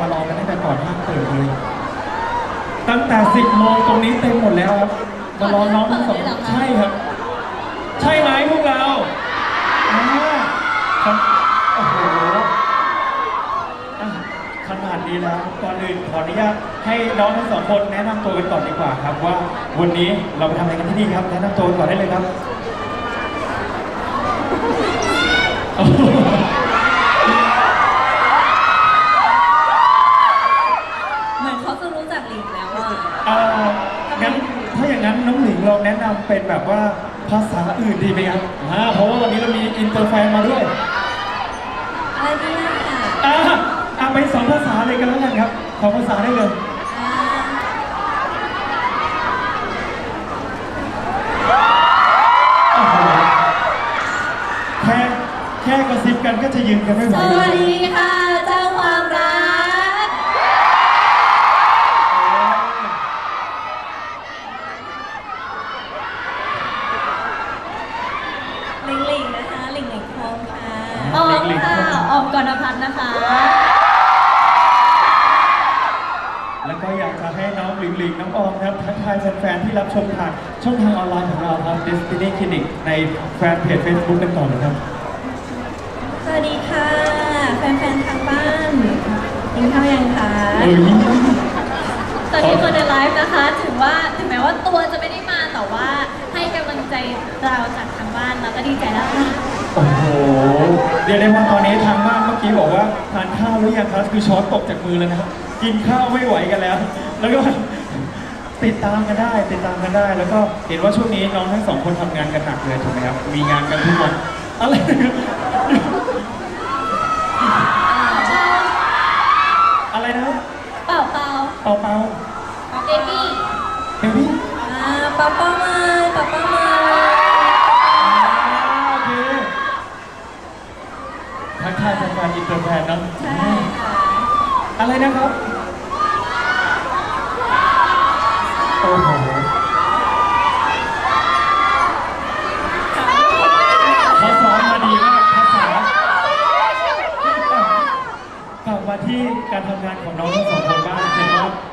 มของเรามารอกันตั้งแต่ก่อนห้างเปิดเลย ตั้งแต่ 10โมงตรงนี้เต็มหมดแล้วครับมารอน้องทั้งสองก่อนห้างเปิดเลยเหรอคะใช่ครับ ใช่ไหมพวกเราอ่าครับโอ้โหอะขนาดนี้แล้วก่อนอื่นขออนุญาตให้น้องทั้งสองคนแนะนำตัวกันก่อนดีกว่าครับ ว่าวันนี้เราไปทำอะไรกันที่นี่ครับ แนะนำตัวกันก่อนได้เลยครับ เหมือนเขาจะรู้จักหลิงแล้วอะ เอ่องั้นถ้าอย่างนั้นน้องหลิงลองแนะนำเป็นแบบว่าภาษาอื่นดีไหมครับอ่าเพราะว่าวันนี้เรามีอินเตอร์แฟนมาด้วยอะไรดีอะอ่าอ่าไปสองภาษาเลยกันแล้วกันครับสองภาษาได้เลย อ่าโอ้โหแค่แค่กระซิบกันก็จะยืนกันไม่ไหวสวัสดีค่ะ รณพัฒน์นะคะ แล้วก็อยากจะให้น้องหลิงหลิงน้องออมครับทักทายแฟนๆที่รับชมผ่านช่องทางออนไลน์ของเราครับ Destiny Clinic ในแฟนเพจ Facebook กันก่อนเลยครับ สวัสดีค่ะ แฟนๆทางบ้านกินข้าวยังคะเอ้ยตอนนี้คนในไลฟ์นะคะ ถึงว่าถึงแม้ว่าตัวจะไม่ได้มาแต่ว่าให้กำลังใจเราจากทางบ้านแล้วก็ดีใจแล้วค่ะ โอ้โหเรียกได้ว่าตอนนี้ทางบ้านเมื่อกี้บอกว่าทานข้าวหรือยังครับคือช้อนตกจากมือแล้วนะครับกินข้าวไม่ไหวกันแล้ว แล้วก็ติดตามกันได้ ติดตามกันได้ แล้วก็เห็นว่าช่วงนี้น้องทั้งสองคนทำงานกันหนักเลยถูกไหมครับ มีงานกันทุกวันอะไรนะครับอะไรนะครับเปล่าเปล่าเปาเปาเบบี้เบบี้อ่าป๊าป้ามาป๊าป้ามา กทายแฟนๆอินเตอร์แฟนเนาะใช่ค่ะอะไรนะครับ โอ้โหเขาซ้อมมาดีมากภาษากลับมาที่การทำงานของน้องทั้งสอง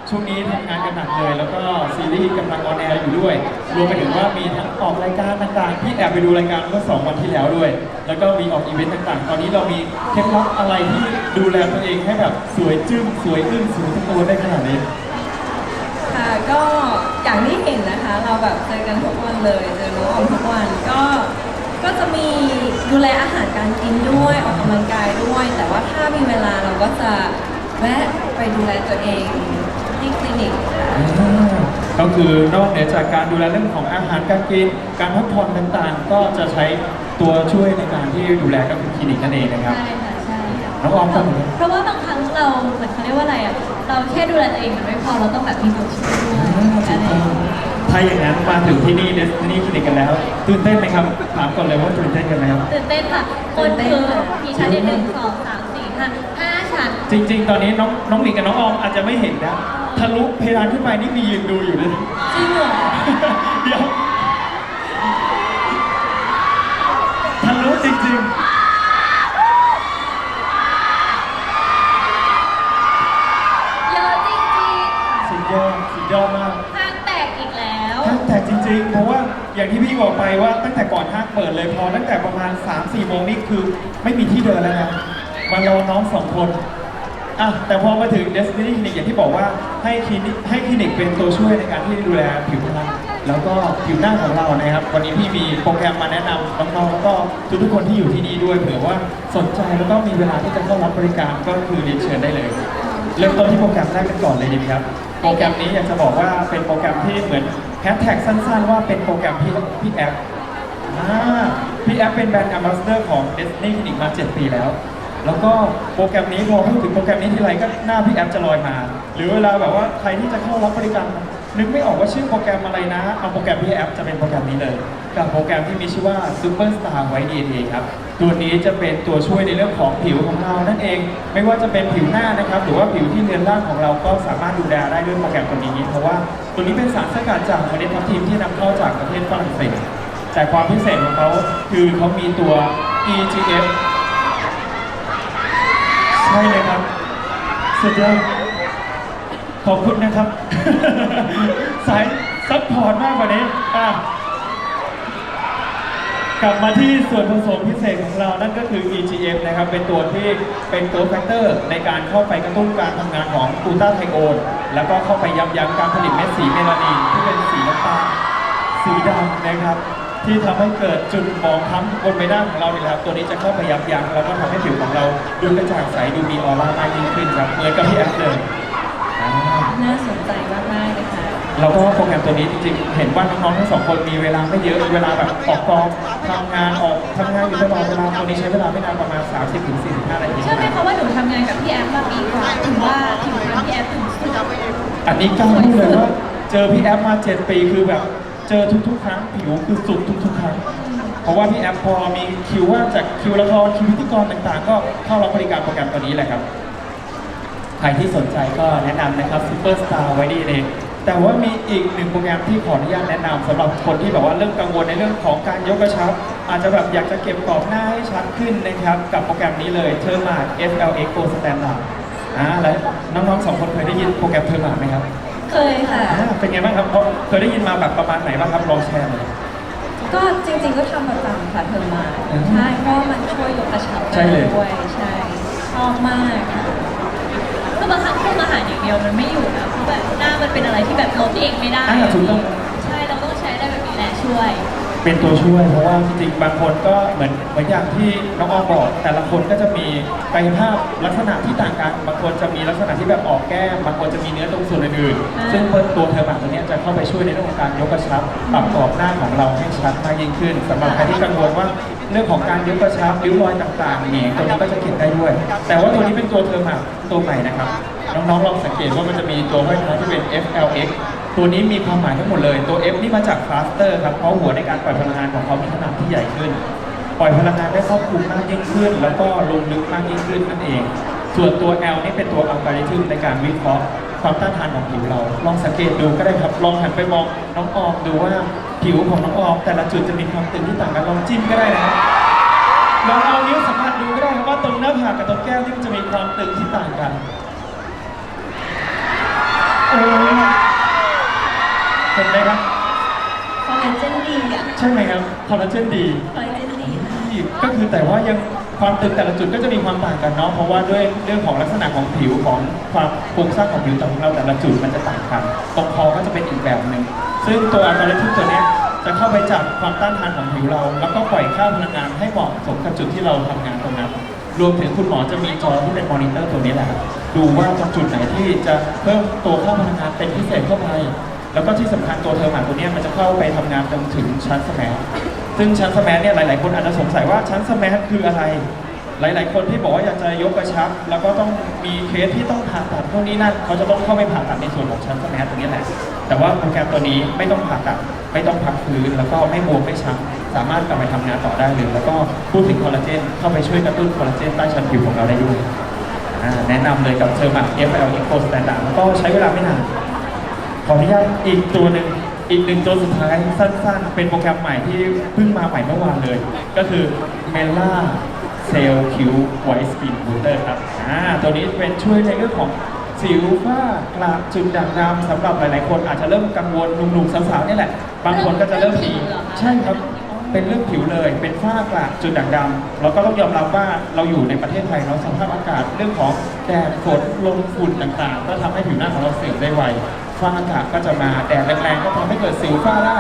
ช่วงนี้ทำงานกันหนักเลย แล้วก็ซีรีส์กำลังออนแอร์อยู่ด้วย รวมไปถึงว่ามีทั้งออกรายการต่างๆ ที่แอบไปดูรายการเมื่อสองวันที่แล้วด้วย แล้วก็มีออกอีเวนต์ต่างๆ ตอนนี้เรามีเคล็ดลับอะไรที่ดูแลตัวเองให้แบบสวยจึ้งสวยอึ้งสวยทุกตัวได้ขนาดนี้ ค่ะก็อย่างที่เห็นนะคะ เราแบบเจอกันทุกวันเลยเจอน้องออมทุกวันก็ก็จะมีดูแลอาหารการกินด้วยออกกำลังกายด้วย แต่ว่าถ้ามีเวลาเราก็จะแวะไปดูแลตัวเอง ที่คลินิกค่ะก็คือนอกเหนือจากการดูแลเรื่องของอาหารการกิน การพักผ่อนต่างๆ ก็จะใช้ตัวช่วยในการที่ดูแลก็คือคลินิกนั่นเองนะครับ ใช่ค่ะใช่ค่ะน้องออมครับผม เพราะว่าบางครั้งเราเหมือนเขาเรียกว่าอะไรอะ เราแค่ดูแลตัวเองมันไม่พอเราต้องแบบมีตัวช่วยด้วยอะไรอย่างเงี้ย ถ้าอย่างนั้นมาถึงที่นี่ Destiny Clinic กันแล้วตื่นเต้นไหมครับถามก่อนเลยว่าตื่นเต้นกันไหมครับ ตื่นเต้นค่ะ คนคือมีชั้นที่หนึ่งสองสามสี่ห้าห้าชั้น จริง ๆ ตอนนี้น้องน้องหลิงกับน้องออมอาจจะไม่เห็นนะ ทะลุเพดานขึ้นไปนี่มียืนดูอยู่เลยจริงเหรอเดี๋ยวทะลุจริงเยอะจริงๆ สุดยอดสุดยอดมากๆห้างแตกอีกแล้ว ห้างแตกจริง ๆ เพราะว่าอย่างที่พี่บอกไปว่าตั้งแต่ก่อนห้างเปิดเลยพอตั้งแต่ประมาณ 3-4โมงนี่คือ ไม่มีที่เดินแล้วนะมารอน้องสองคนอะแต่พอมาถึง Destiny Clinic อย่างที่บอกว่า ให้คลินิกให้คลินิกเป็นตัวช่วยในการที่ดูแลผิวพรรณแล้วก็ผิวหน้าของเรานะครับ วันนี้พี่มีโปรแกรมมาแนะนำน้องๆแล้วก็ทุกๆคนที่อยู่ที่นี่ด้วยเผื่อว่าสนใจแล้วก็มีเวลาที่จะเข้ารับบริการก็คือเรียนเชิญได้เลย เริ่มต้นที่โปรแกรมแรกกันก่อนเลยดีไหมครับ โปรแกรมนี้อยากจะบอกว่าเป็นโปรแกรมที่เหมือนแฮชแท็กสั้นๆ ว่าเป็นโปรแกรมพี่พี่แอปพี่แอปเป็นแบรนด์ a m b a s s a d o r ของ Disney Clinic มา 7 ปีแล้ว แล้วก็โปรแกรมนี้พอพูดถึงโปรแกรมนี้ทีไรก็หน้าพี่แอปจะลอยมา หรือเวลาแบบว่าใครที่จะเข้ารับบริการนึกไม่ออกว่าชื่อโปรแกรมอะไรนะ เอาโปรแกรมพี่แอปจะเป็นโปรแกรมนี้เลย กับโปรแกรมที่มีชื่อว่า Superstar White DNA ครับ ตัวนี้จะเป็นตัวช่วยในเรื่องของผิวของเรานั่นเอง ไม่ว่าจะเป็นผิวหน้านะครับ หรือว่าผิวที่เรือนร่างของเราก็สามารถดูแลได้ด้วยโปรแกรมตัวนี้ เพราะว่าตัวนี้เป็นสารสกัดจากเมล็ดทับทิมที่นำเข้าจากประเทศฝรั่งเศส แต่ความพิเศษของเขาคือเขามีตัว EGF ใช่เลยครับสุดยอด ขอบคุณนะครับ สายซัพพอร์ตมากกว่านี้อะกลับมาที่ส่วนผสมพิเศษของเรานั่นก็คือ EGF นะครับ เป็นตัวที่เป็นตัวแฟกเตอร์ในการเข้าไปกระตุ้นการทำงานของกลูตาไทโอน แล้วก็เข้าไปยับยั้งการผลิตเม็ดสีเมลานินที่เป็นสีน้ำตาลสีดำนะครับ ที่ทำให้เกิดจุดหมองคล้ำบนใบหน้าของเราเนี่ยครับ ตัวนี้จะเข้าไปยับยั้งแล้วก็ทำให้ผิวของเราดูกระจ่างใสดูมีออร่ามากยิ่งขึ้นครับเหมือนกับพี่แอฟเลย น่าสนใจมากๆเลยค่ะ เราก็โปรแกรมตัวนี้จริงๆ เห็นว่าน้องๆทั้งสองคนมีเวลาไม่เยอะเวลาแบบออกกองทำงานออกทำงานอยู่ตลอดเวลาตัวนี้ใช้เวลาไม่นานประมาณ 30-45นาทีเชื่อไหมคะว่าหนูทำงานกับพี่แอฟมาปีกว่าถึงว่าถึงทำพี่แอฟถึงสุดอันนี้กล้าพูดเลยว่าเจอพี่แอฟมา 7 ปีคือแบบเจอทุกๆ ครั้งผิวคือสุดทุกๆ ครั้ง เพราะว่าพี่แอฟพอมีคิวว่างจากคิวละครคิวพิธีกรต่างๆ ก็เข้ารับบริการโปรแกรมตัวนี้แหละครับ ใครที่สนใจก็แนะนำนะครับ Superstar ไว้ดีเลย แต่ว่ามีอีกหนึ่งโปรแกรมที่ขออนุญาตแนะนำสำหรับคนที่แบบว่าเริ่มกังวลในเรื่องของการยกกระชับ อาจจะแบบอยากจะเก็บกรอบหน้าให้ชัดขึ้นนะครับ กับโปรแกรมนี้เลย t h e r m a FLX Go Standard อ่าแล้วน้องๆสองคนเคยได้ยินโปรแกรม t h e r m a ไหมครับเคยค่ะ อ่าเป็นไงบ้างครับเพราะเคยได้ยินมาแบบประมาณไหนบ้างครับลองแชร์หน่อย ก็จริงๆก็ทำประจำค่ะเทอมมาอืมใช่เพราะว่ามันช่วยยกกระชับใช่เลย ด้วยใช่ชอบมากค่ะคือ บางครั้งคุมอาหารอย่างเดียวมันไม่อยู่นะเพราะแบบหน้ามันเป็นอะไรที่แบบลดเองไม่ได้อ่าถูกต้อง ใช่เราต้องใช้ได้แบบนี้แหละช่วย เป็นตัวช่วยเพราะว่าจริงๆบางคนก็เหมือนเหมือนอย่างที่น้องออมบอก แต่ละคนก็จะมีกายภาพลักษณะที่ต่างกัน บางคนจะมีลักษณะที่แบบออกแก้มบางคนจะมีเนื้อตรงส่วนอื่นอ่าๆซึ่งตัวเทอร์มาตัวเนี้ยจะเข้าไปช่วยในเรื่องของการยกกระชับปรับกรอบหน้าของเราให้ชัดมากยิ่งขึ้นสำหรับใครที่กังวลว่าเรื่องของการยกกระชับริ้วรอยต่างๆนี่ตัวนี้ก็จะเก็บได้ด้วย แต่ว่าตัวนี้เป็นตัวเทอร์มาตัวใหม่นะครับน้องๆลองสังเกตว่ามันจะมีตัวห้อยท้ายที่เป็น FLX ตัวนี้มีความหมายทั้งหมดเลย ตัว F นี่มาจาก faster ครับ เพราะหัวในการปล่อยพลังงานของเขามีขนาดที่ใหญ่ขึ้น ปล่อยพลังงานได้ครอบคลุมมากยิ่งขึ้น แล้วก็ลงลึกมากยิ่งขึ้นนั่นเอง ส่วนตัว L นี่เป็นตัวอัลกอริทึมในการวิเคราะห์ความต้านทานของผิวเรา ลองสังเกตดูก็ได้ครับ ลองหันไปมองน้องออมดูว่าผิวของน้องออมแต่ละจุดจะมีความตึงที่ต่างกัน ลองจิ้มก็ได้นะลองเอานิ้วสัมผัสดูก็ได้ครับว่าตรงหน้าผากกับตรงแก้มนี่มันจะมีความตึงที่ต่างกันโอ้ เห็นไหมครับคอลลาเจนดีอะใช่ไหมครับคอลลาเจนดี คอลลาเจนดีค่ะที่ก็คือแต่ว่ายังความตึงแต่ละจุดก็จะมีความต่างกันเนาะเพราะว่าด้วยเรื่องของลักษณะของผิวของความโครงสร้างของผิวของเราแต่ละจุดมันจะต่างกันตรงคอก็จะเป็นอีกแบบหนึ่งซึ่งตัวอัลกอริทึมตัวเนี้ยจะเข้าไปจับความต้านทานของผิวเรา แล้วก็ปล่อยค่าพลังงานให้เหมาะสมกับจุดที่เราทำงานตรงนั้นรวมถึงคุณหมอจะมีจอที่เป็นมอนิเตอร์ตัวนี้แหละครับดูว่าตรงจุดไหนที่จะเพิ่มตัวค่าพลังงานเป็นพิเศษเข้าไป แล้วก็ที่สำคัญตัวเทอร์มาตัวนี้มันจะเข้าไปทำงานจนถึงชั้นสแมทซึ่งชั้นสแมทเนี่ยหลาย ๆ คนอาจจะสงสัยว่าชั้นสแมทคืออะไร หลาย ๆ คนที่บอกว่าอยากจะยกกระชับ แล้วก็ต้องมีเคสที่ต้องผ่าตัดพวกนี้นั่นเขาจะต้องเข้าไปผ่าตัดในส่วนของชั้นสแมทตรงนี้แหละ แต่ว่าโปรแกรมตัวนี้ไม่ต้องผ่าตัดไม่ต้องพักฟื้นแล้วก็ไม่บวมไม่ช้ำสามารถกลับไปทำงานต่อได้เลยแล้วก็พูดถึงคอลลาเจนเข้าไปช่วยกระตุ้นคอลลาเจนใต้ชั้นผิวของเราได้ด้วยแนะนำเลยกับเซอร์มา FL Eco Standard แล้วก็ใช้เวลาไม่นาน ขออนุญาตอีกตัวหนึ่งอีกหนึ่งตัวสุดท้ายสั้นๆ เป็นโปรแกรมใหม่ที่เพิ่งมาใหม่เมื่อวานเลย ก็คือ Mela Cell Q White Skin Booster ครับอ่าตัวนี้เป็นช่วยในเรื่องของสิวฝ้ากระจุดด่างดำสำหรับหลายๆ คนอาจจะเริ่มกังวลหนุ่มๆสาวๆนี่แหละ บางคนก็จะเริ่มมีใช่ครับเป็นเรื่องผิวเลย เป็นฝ้ากระจุดด่างดำแล้วก็ต้องยอมรับว่าเราอยู่ในประเทศไทยเนาะสภาพอากาศเรื่องของแดดฝนลมฝุ่นต่างๆ ก็ทำให้ผิวหน้าของเราเสื่อมได้ไว ฝ้าอากาศก็จะมาแดดแรงๆก็ทำให้เกิดสิวฝ้าได้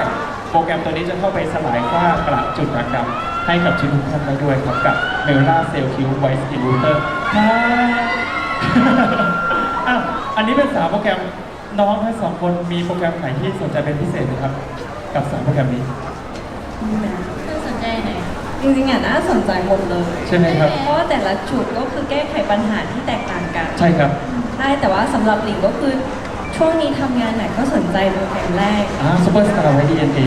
โปรแกรมตัวนี้จะเข้าไปสลายฝ้ากระจุดด่างดำให้กับชีวิตทุกท่านได้ด้วยครับกับเมลล่าเซลคิวไวท์สกินบูเตอร์อะอันนี้เป็นสามโปรแกรมน้องทั้งสองคนมีโปรแกรมไหนที่สนใจเป็นพิเศษไหมครับ กับสามโปรแกรมนี้ น่าสนใจไหนอยจริงๆอะน่าสนใจหมดเลย ใช่ไหมครับ เพราะว่าแต่ละจุดก็คือแก้ไขปัญหาที่แตกต่างกัน ใช่ครับ ใช่แต่ว่าสำหรับหลิงก็คือ ช่วงนี้ทำงานไหนก็สนใจโปรแกรมแรกอ่าซูเปอร์สตาร์ไว้ดีเอ็นเอ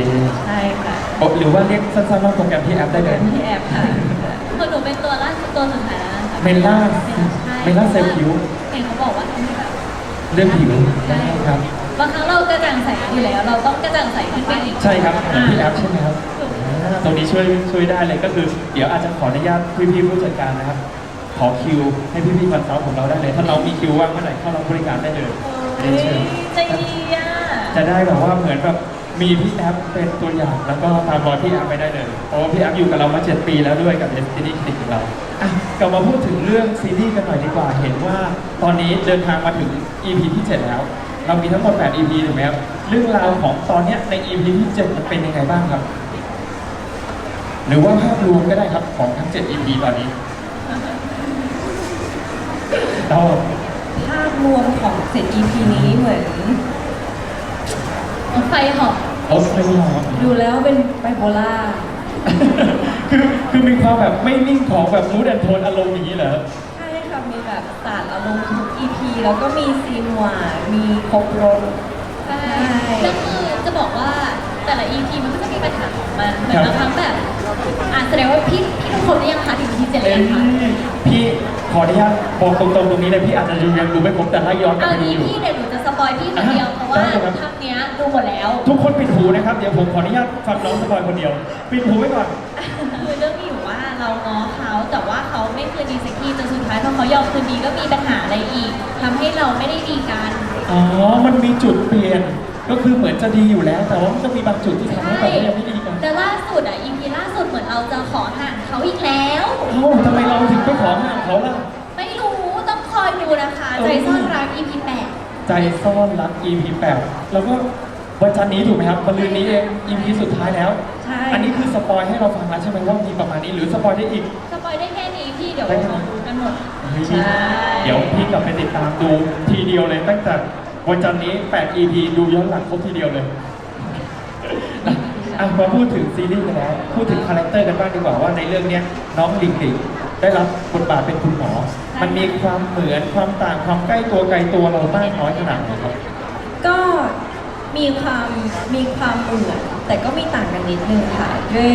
ใช่ค่ะหรือว่าเรียกสั้นๆว่าโปรแกรมที่แอปได้เลยที่แอปค่ะคือหนูเป็นตัวล่าสุดตัวสุดท้ายแล้วนะคะเมลล่าใช่เมลล่าเซลล์ผิวเห็นเขาบอกว่าทำให้แบบเรื่องผิวได้ครับบางครั้งเรากระจ่างใสอยู่แล้ว เราต้องกระจ่างใสขึ้นไปอีกใช่ครับเหมือนที่แอปใช่ไหมครับถูกอ่าตรงนี้ช่วยช่วยได้เลยก็คือ เดี๋ยวอาจจะขออนุญาตพี่ๆผู้จัดการนะครับขขอคิวให้พี่ๆคอนซัลท์ของเราได้เลย ถ้าเรามีคิวว่างเมื่อไหร่เข้ารับบริการได้เลย เรียนเชิญใจดีอะจะได้แบบว่าเหมือนแบบมีพี่แอฟเป็นตัวอย่างแล้วก็ตามรอยพี่แอฟไปได้เลยเพราะว่าพี่แอฟอยู่กับเรามา7ปีแล้วด้วยกับ Destiny Clinic ของเราอะกลับมาพูดถึงเรื่องซีรีส์กันหน่อยดีกว่าเห็นว่า ตอนนี้เดินทางมาถึง EP ที่7แล้ว เรามีทั้งหมด8 EP ถูกไหมครับเรื่องราวของตอนเนี้ยใน EP ที่7มันเป็นยังไงบ้างครับ หรือว่าภาพรวมก็ได้ครับของทั้ง 7 EP ตอนนี้เรา รวมของเสร็จ EP นี้เหมือนไฟหอบโอ้ไม่รู้ครับดูแล้วเป็นไบโพล่าคือคือมีความแบบไม่นิ่งของแบบมูดแอนโทนอารมณ์อย่างนี้เหรอ ใช่ค่ะมีแบบสาดอารมณ์ทุก EP แล้วก็มีซีนหวานมีครบรถใช่แล้วคือจะบอกว่าแต่ละ EP มันก็จะมีปัญหาของมันเหมือนบางครั้งแบบอะแสดงว่าพี่พี่ทุกคนได้ยังคะถึง EP เจ็ดหรืเอ้อยยังคะพี่ขออนุญาตบอกตรงๆตรงนี้เลยพี่อาจจะดูยังดูไม่ครบแต่ถ้าย้อนกลับเอาไปดูงี้อยู่ พี่เดี๋ยวหนูจะสปอยพี่คนเดียวอะเพราะว่าได้ครับทับเนี้ยดูหมดแล้ว ทุกคนปิดหูนะครับ เดี๋ยวผมขออนุญาตฟังน้องสปอยคนเดียว ปิดหูไว้ก่อน คือเรื่องมีอยู่ว่าเราง้อเขาแต่ว่าเขาไม่คืนดีสักทีจนสุดท้ายพอเขายอมคืนดีก็มีปัญหาอะไรอีกทำให้เราไม่ได้ดีกันอ๋อ มันมีจุดเปลี่ยน ก็คือเหมือนจะดีอยู่แล้ว แต่ว่ามันจะมีบางจุดที่ทำให้แบบว่ายังไม่ดีกัน แต่ล่าสุดอะ EP ล่าสุดเหมือน เราจะขอห่างเขาอีกแล้วเอ้าทำไมเราถึงไปขอห่างเขาล่ะ ไม่รู้ต้องคอยดูนะคะ ใจซ่อนรัก EP 8ใจซ่อนรัก EP 8แล้วก็วันจันทร์นี้ถูกไหมครับวันลืนนี้เอง EP สุดท้ายแล้ว ใช่อันนี้คือสปอยให้เราฟังแล้วใช่ไหมว่ามีประมาณนี้หรือสปอยได้อีก สปอยได้แค่นี้พี่เดี๋ยวได้แค่เรานี้ดูกันหมด ใช่ เดี๋ยวพี่กลับไปติดตามดูทีเดียวเลยตั้งแต่วันจันทร์นี้ 8 EP ดูย้อนหลังครบทีเดียวเลย อะอะมาพูดถึงซีรีส์กันแล้วพูดถึงคาแรคเตอร์กันบ้างดีกว่าว่าในเรื่องเนี้ยน้องหลิงหลิงได้รับบทบาทเป็นคุณหมอ มันมีความเหมือนความต่างความใกล้ตัวไกลตัวเรามากน้อยขนาดไหนครับก็มีความมีความเหมือนแต่ก็มีต่างกันนิดนึงค่ะ ด้วย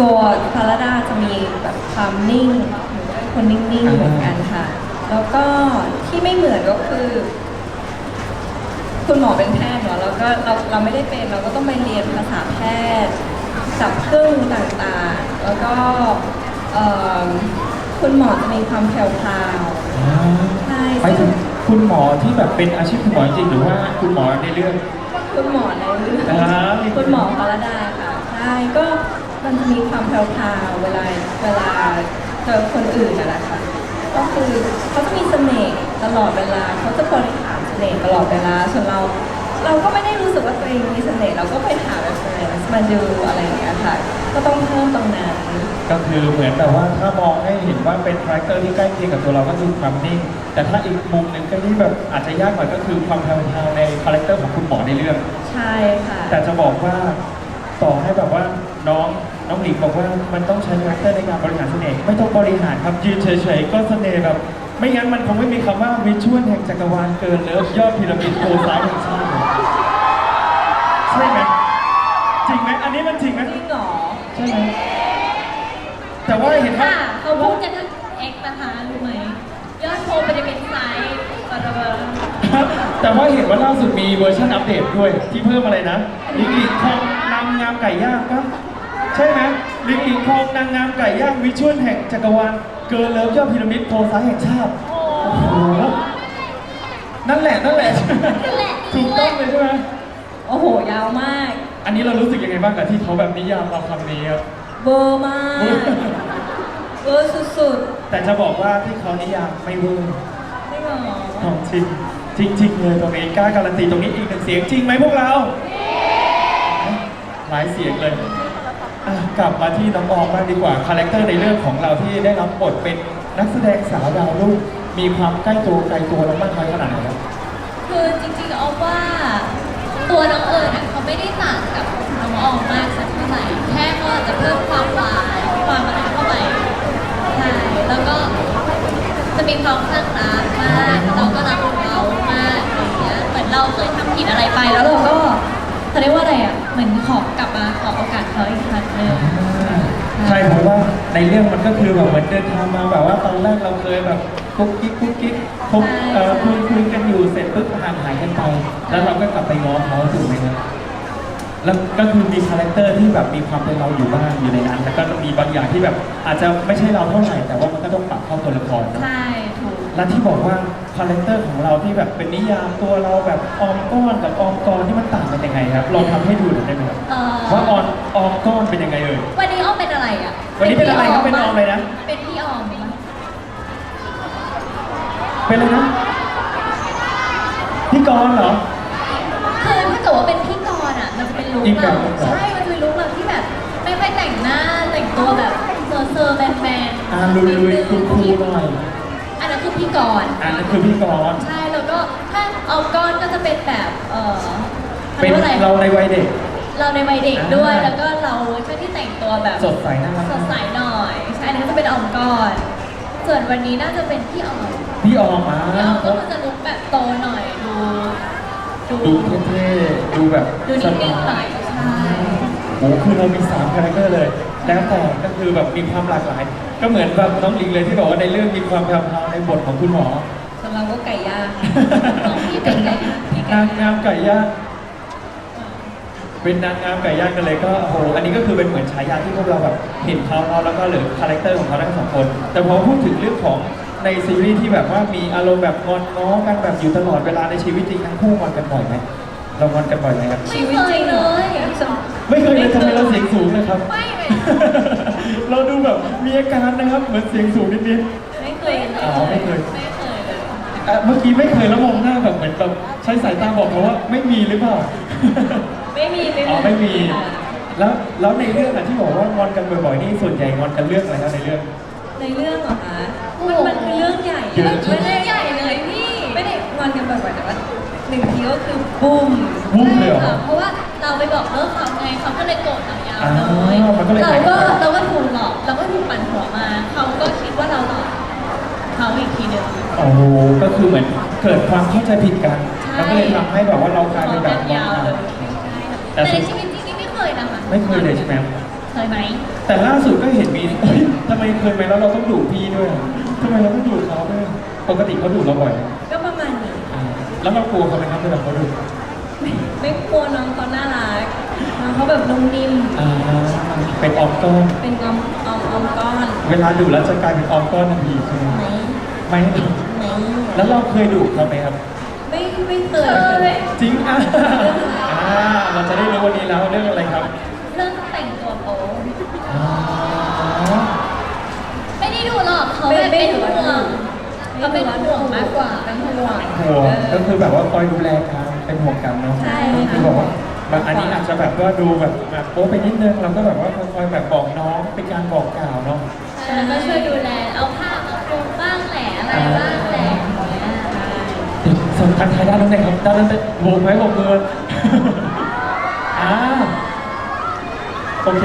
ตัวพาราดาจะมีแบบความนิ่งหรือว่าคนนิ่งๆเหมือนกันค่ะ แล้วก็ที่ไม่เหมือนก็คือ คุณหมอเป็นแพทย์เนาะแล้วก็เราเราไม่ได้เป็นเราก็ต้องไปเรียนภาษาแพทย์สับเครื่องต่างๆ แล้วก็เอิ่มคุณหมอจะมีความแผ่วพราวใช่ไปถึงคุณหมอที่แบบเป็นอาชีพคุณหมอจริงหรือว่าคุณหมอในเรื่อง คุณหมอในเรื่องอ่า คุณหมอพรดาค่ะใช่ก็มันจะมีความแผ่วๆเวลาเวลาเจอคนอื่นนะนะคะก็คือเขาจะมีเสน่ห์ตลอดเวลาเขาจะบริหารเส น่ห์ตลอดเวลาส่วนเรา เราก็ไม่ได้รู้สึกว่าตัวเองมีเสน่ห์เราก็ไปหา reference มาดูอะไรอย่างเงี้ยค่ะ ก็ต้องเพิ่มตรงนั้นก็คือเหมือนแบบว่าถ้ามองให้เห็นว่าเป็นคาแรคเตอร์ที่ใกล้เคียงกับตัวเราก็คือความนิ่ง แต่ถ้าอีกมุมหนึ่งก็ที่แบบอาจจะยากหน่อยก็คือความแพรวๆในคาแรคเตอร์ของคุณหมอในเรื่อง ใช่ค่ะ แต่จะบอกว่าต่อให้แบบว่าน้องน้องหลิงบอกว่ามันต้องใช้คาแรคเตอร์ในการบริหารเสน่ห์ไม่ต้องบริหารครับยืนเฉยๆก็เสน่ห์แบบ ไม่งั้นมันคงไม่มีคำว่าวิชวลแห่งจักรวาลเกินเลิฟยอดพีระมิดโคซ้ายแห่งชาติใช่ไหมจริงไหมอันนี้มันจริงไหมจริงเหรอใช่ไหมแต่ว่าเห็นว่าค่ะเขาพูดกันทั้ง X นะคะรู้ไหมยอดโพลไปเป็นไซส์บลาบลาแต่ว่าเห็นว่าล่าสุดมีเวอร์ชันอัปเดตด้วย ที่เพิ่มอะไรนะลิงลิงทองนางงามไก่ย่างปะ ใช่ไหมลิงลิงทองนางงามไก่ย่างวิชวลแห่งจักรวาลเกิร์ลเลิฟยอดพีระมิดโพซ้ายแห่งชาติโอ้โอ้โหนั่นแหละนั่นแหละนั่นแหละ ถูกต้องเลยใช่ไหมโอ้โห ยาวมาก อันนี้เรารู้สึกยังไงบ้างกับที่เขาแบบนิยามเราคำนี้ครับเบอร์มากเบอร์สุดแต่จะบอกว่าที่เขานิยามไม่เวอร์ๆไม่หรอของจริงจริงจริง ๆ เลยตรงนี้กล้าการันตีตรงนี้อีกหนึ่งเสียงจริงไหมพวกเรา หลายเสียงเลย อะกลับมาที่น้องออมบ้างดีกว่าคาแรคเตอร์ในเรื่องของเราที่ได้รับบทเป็นนักแสดงสาวดาวรุ่งมีความใกล้ตัวไกลตัวเรามากน้อยขนาดไหนครับ คือจริงๆเอาว่าตัวน้องเอิญน่ะเขาไม่ได้ต่างกับน้องออมมากสักเท่าไหร่แค่เขาอาจจะเพิ่มความหวานความอะไรเข้าไปใช่แล้วก็จะมีความคลั่งรักมากเราก็รักเขามากอย่างเงี้ยเหมือนเราเคยทำผิดอะไรไปแล้วเราก็เขาเรียกว่าอะไรอะเหมือนขอกลับมาขอโอกาสเขาอีกครั้ง เพราะว่าในเรื่องมันก็คือแบบเหมือนเดินทางมาแบบว่าตอนแรกเราเคยแบบกุ๊กกิ๊กกุ๊กกิ๊กคบเอ่อคุยคุยกันอยู่เสร็จปุ๊บห่างหายกันไป แล้วเราก็กลับไปง้อเขาถูกไหมครับแล้วก็คือมีคาแรคเตอร์ที่แบบมีความเป็นเราอยู่บ้างอยู่ในนั้นแล้วก็มีบางอย่างที่แบบอาจจะไม่ใช่เราเท่าไหร่แต่ว่ามันก็ต้องปรับเข้าตัวละครเนอะ ใช่ถูก และที่บอกว่าคาแรคเตอร์ของเราที่แบบเป็นนิยามตัวเราแบบออมก้อนกับออมกรนี่มันต่างกันยังไงครับลองทำให้ดูหน่อยได้ไหมครับเอ่อ ว่าออนออมก้อนเป็นยังไงเอ่ย วันนี้เป็นอะไรครับเป็นออมเลยนะ เป็นพี่ออมไหมเป็นอะไรนะพี่กรณ์เหรอ คือถ้าเกิดว่าเป็นพี่กรณ์อะ มันจะเป็นลุคอีกแบเราบหนึ่งเหรอ ใช่ มันจะเป็นลุคเราที่แบบ ไม่ค่อยแต่งหน้าแต่งตัวแบบเซอร์เซอร์แมนแมนอ่าลุยลุยคูลคูลหน่อยอันนั้นคือพี่กรณ์ อ่านั่นคือพี่กรณ์ใช่ แล้วก็ถ้าเอาก้อนก็จะเป็นแบบ เออเป็นรียกว่อะไร เราในวัยเด็ก เราในวัยเด็กด้วยอ่าแล้วก็เราช่วงที่แต่งตัวแบบสดใสน่ารักสดใสหน่อย ใช่อันนี้ก็จะเป็นออมก้อน ส่วนวันนี้น่าจะเป็นพี่ออมพี่ออมมาพี่ออมก็มันจะลุคแบบโตหน่อยดูดูดูเท่ๆดูแบบดูนิ่งๆหน่อยใช่โอ้โหคือเรามีสามคาแรคเตอร์เลยแล้วแต่ก็คือแบบมีความหลากหลาย ก็เหมือนแบบน้องลิงเลยที่บอกว่าในเรื่องมีความแพรวๆในบทของคุณหมอสำหรับก็ไก่ย่างของพี่เป็นไงพี่ไงนางงามไก่ย่าง เป็นนางงามไก่ย่างกันเลยก็โอ้โหอันนี้ก็คือเป็นเหมือนฉายาที่พวกเราแบบเห็นเขาเนาะแล้วก็เหลือคาแรคเตอร์ของเขาทั้งสองคน แต่พอพูดถึงเรื่องของในซีรีส์ที่แบบว่ามีอารมณ์แบบงอนง้อกันแบบอยู่ตลอดเวลาในชีวิตจริงทั้งคู่งอนกันบ่อยไหมเรางอนกันบ่อยไหมครับไม่เคยเลยไม่เคยเลยทำไมเราเสียงสูงเลยครับ ไม่เลย เราดูแบบมีอาการนะครับเหมือนเสียงสูงนิด ไม่เคยเลยอ๋อไม่เคย ไม่เคยเลยๆอะเมื่อกี้ไม่เคยแล้วมองหน้าแบบเหมือนแบบใช้สายตาบอกเขาว่าไม่มีหรือเปล่า ไม่มีไม่อ๋อไม่มีแล้วแล้วในเรื่องอะที่บอกว่างอนกันบ่อยๆนี่ส่วนใหญ่งอนกันเรื่องอะไรครับในเรื่อง ในเรื่องเหรอคะมันมันคือเรื่องใหญ่เยอะไม่ได้ใหญ่เลยพี่ไม่ได้งอนกันบ่อยๆแต่ว่าหนึ่งทีก็คือบุ้ม วุ้งเลยเหรอ ใช่ค่ะเพราะว่าเราไปบอกเลิกเขาไงเขาก็เลยโกรธเรายาวอ่าเลยมันก็เลย เราหายไปก็เราก็ถูกหลอกเราก็ถูกปั่นหัวมาเขาก็คิดว่าเราหลอกเขาอีกทีหนึ่ง โอ้โหก็คือเหมือนเกิดความเข้าใจผิดกันใช่ แล้วก็เลยทำให้แบบว่าเรากลายเป็นแบบงอนยาวกันเลย แต่แต่สุในดชีวิตจริงนี่ไม่เคยนะคะไม่เคยเลยใช่ไหมเคยไหมแต่ล่าสุดก็เห็นมีเฮ้ยทำไมเคยไหมแล้วเราต้องดุพี่ด้วยอะทำไมเราต้องดุเขาด้วยปกติเขาดุเราบ่อยไหมก็ประมาณนี้อ่าแล้วเรากลัวเขาไหมครับเวลาเขาดุไม่ไม่กลัวน้องเขาน่ารักน้องเขาแบบนุ่มนิ่มอ่าเป็นออมก้อนเป็นอมอมอมก้อนเวลาดุแล้วจะกลายเป็นออมก้อนทันทีใช่ไหมไหมไม่ไหมแล้วเราเคยดุเขาไหมครับ ไม่ไม่เคเคยยจริงอะอ่า เราจะได้รู้วันนี้แล้วเรื่องอะไรครับเริ่มแต่งตัวโป๊อ๋อไม่ได้ดูหรอกเขาแบบเป็นห่วงเขาเป็นห่วงมากกว่าเป็นห่วงห่วงก็คือแบบว่าคอยดูแลกันเป็นห่วงกันเนาะใช่ก็คือบอกว่าบางอันนี้อาจจะแบบว่าดูแบบแบบโป๊ไปนิดนึงเราก็แบบว่าคอยๆแบบบอกน้องเป็นการบอกกล่าวเนาะแล้วก็ช่วยดูแลเอาผ้ามาคลุมบ้างแหละอะไรบ้างแหละอย่างเงี้ยส่วนทางไทยด้านนู้นไหนครับด้านนั้นเป็นโบกไหมโบกมืออ่า โอเค